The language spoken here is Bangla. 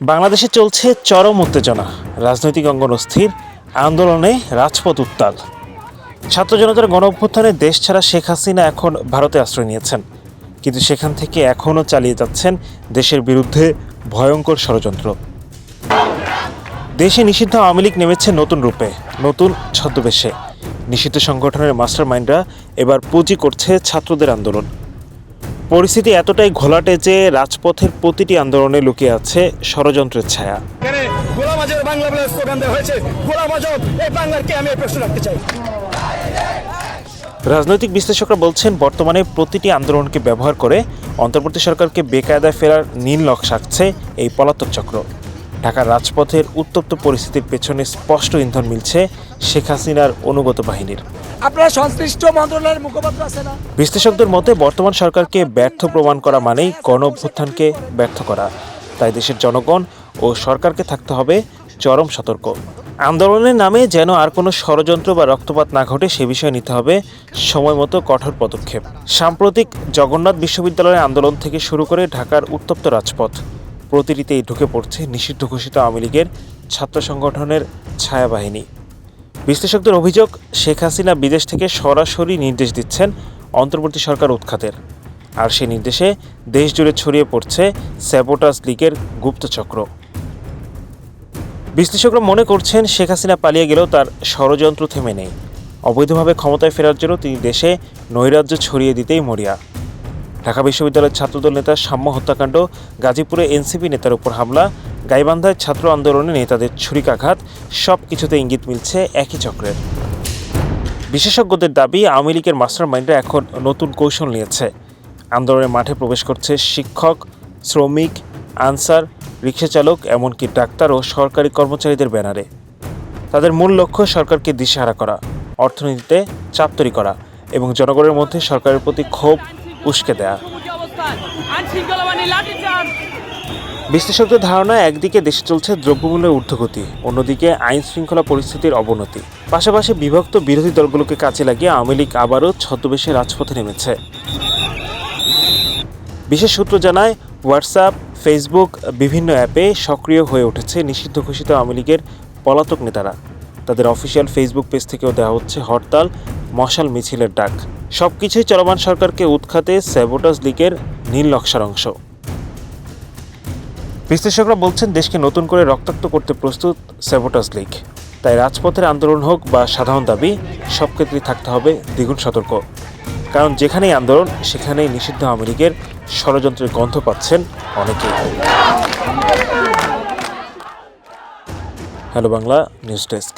বাংলাদেশে চলছে চরম উত্তেজনা। রাজনৈতিক অঙ্গন অস্থির, আন্দোলনে রাজপথ উত্তাল। ছাত্র জনতার গণ অভ্যুত্থানে দেশ ছাড়া শেখ হাসিনা এখন ভারতে আশ্রয় নিয়েছেন। কিন্তু সেখান থেকে এখনও চালিয়ে যাচ্ছেন দেশের বিরুদ্ধে ভয়ঙ্কর ষড়যন্ত্র। দেশে নিষিদ্ধ আওয়ামী লীগ নেমেছে নতুন রূপে, নতুন ছদ্মবেশে। নিষিদ্ধ সংগঠনের মাস্টার মাইন্ডরা এবার পুঁজি করছে ছাত্রদের আন্দোলন। পরিস্থিতি এতটাই ঘোলাটে যে রাজপথের প্রতিটি আন্দোলনে লুকিয়ে আছে ষড়যন্ত্রের ছায়া। বাংলা হয়েছে। এই আমি প্রশ্ন রাখতে চাই? রাজনৈতিক বিশ্লেষকরা বলছেন বর্তমানে প্রতিটি আন্দোলনকে ব্যবহার করে অন্তর্বর্তী সরকারকে বেকায়দায় ফেরার নীল নকশা আঁকছে এই পলাতক চক্র। ঢাকার রাজপথের উত্তপ্ত পরিস্থিতির পেছনে স্পষ্ট ইন্ধন মিলছে শেখ হাসিনার অনুগত বাহিনীর। আপনারা সংশ্লিষ্ট মন্ত্রণালয়ের মুখপাত্র আছে না? বিশ্লেষকদের মতে বর্তমান সরকারকে ব্যর্থ প্রমাণ করা মানেই গণ অভ্যুত্থানকে ব্যর্থ করা। তাই দেশের জনগণ ও সরকারকে থাকতে হবে চরম সতর্ক। আন্দোলনের নামে যেন আর কোনো ষড়যন্ত্র বা রক্তপাত না ঘটে সে বিষয়ে নিতে হবে সময় মতো কঠোর পদক্ষেপ। সাম্প্রতিক জগন্নাথ বিশ্ববিদ্যালয়ের আন্দোলন থেকে শুরু করে ঢাকার উত্তপ্ত রাজপথ প্রতিটিতেই ঢুকে পড়ছে নিষিদ্ধ ঘোষিত আওয়ামী লীগের ছাত্র সংগঠনের ছায়াবাহিনী। বিশ্লেষকদের অভিযোগ, শেখ হাসিনা বিদেশ থেকে সরাসরি নির্দেশ দিচ্ছেন অন্তর্বর্তী সরকার উৎখাতের। আর সেই নির্দেশে দেশ জুড়ে ছড়িয়ে পড়ছে স্যাবোটাস লীগের গুপ্তচক্র বিশ্লেষকরা মনে করছেন, শেখ হাসিনা পালিয়ে গেলেও তার ষড়যন্ত্র থেমে নেই। অবৈধভাবে ক্ষমতায় ফেরার জন্য তিনি দেশে নৈরাজ্য ছড়িয়ে দিতেই মরিয়া। ঢাকা বিশ্ববিদ্যালয়ের ছাত্রদল নেতা সাম্য হত্যাকাণ্ড, গাজীপুরে এনসিপি নেতার উপর হামলা গাইবান্ধায় ছাত্র আন্দোলনে নেতাদের ছুরিকাঘাত সব কিছুতে ইঙ্গিত মিলছে একই চক্রের। বিশেষজ্ঞদের দাবি, আওয়ামী লীগের মাস্টার মাইন্ডরা এখন নতুন কৌশল নিয়েছে। আন্দোলনের মাঠে প্রবেশ করছে শিক্ষক, শ্রমিক, আনসার রিক্সা চালক এমনকি ডাক্তার ও সরকারি কর্মচারীদের ব্যানারে। তাদের মূল লক্ষ্য সরকারকে দিশেহারা করা, অর্থনীতিতে চাপ তৈরি করা এবং জনগণের মধ্যে সরকারের প্রতি ক্ষোভ উস্কে দেয়া অবস্থান আইন শৃঙ্খলা বাহিনী লাঠিচার্জ বিশ্লেষকদের ধারণা, একদিকে দেশে চলছে দ্রব্যমূল্যের ঊর্ধ্বগতি, অন্যদিকে আইন শৃঙ্খলা পরিস্থিতির অবনতি। পাশাপাশি বিভক্ত বিরোধী দলগুলোকে কাজে লাগিয়ে আওয়ামী লীগ আবারও ছদ্মবেশে রাজপথে নেমেছে। বিশেষ সূত্র জানায়, হোয়াটসঅ্যাপ, ফেসবুক বিভিন্ন অ্যাপে সক্রিয় হয়ে উঠেছে নিষিদ্ধ ঘোষিত আওয়ামী লীগের পলাতক নেতারা। তাদের অফিসিয়াল ফেসবুক পেজ থেকেও দেওয়া হচ্ছে হরতাল, মশাল মিছিলের ডাক। সব কিছুই চলমান সরকারকে উৎখাতে স্যাবোটাস লীগের নীল নকশার অংশ। বিশ্লেষকরা বলছেন দেশকে নতুন করে রক্তাক্ত করতে প্রস্তুত স্যাবোটাস লীগ। তাই রাজপথের আন্দোলন হোক বা সাধারণ দাবি, সব ক্ষেত্রেই থাকতে হবে দ্বিগুণ সতর্ক। কারণ যেখানেই আন্দোলন, সেখানেই নিষিদ্ধ লীগের ষড়যন্ত্রের গন্ধ পাচ্ছেন অনেকেই। Hello Bangla, news desk.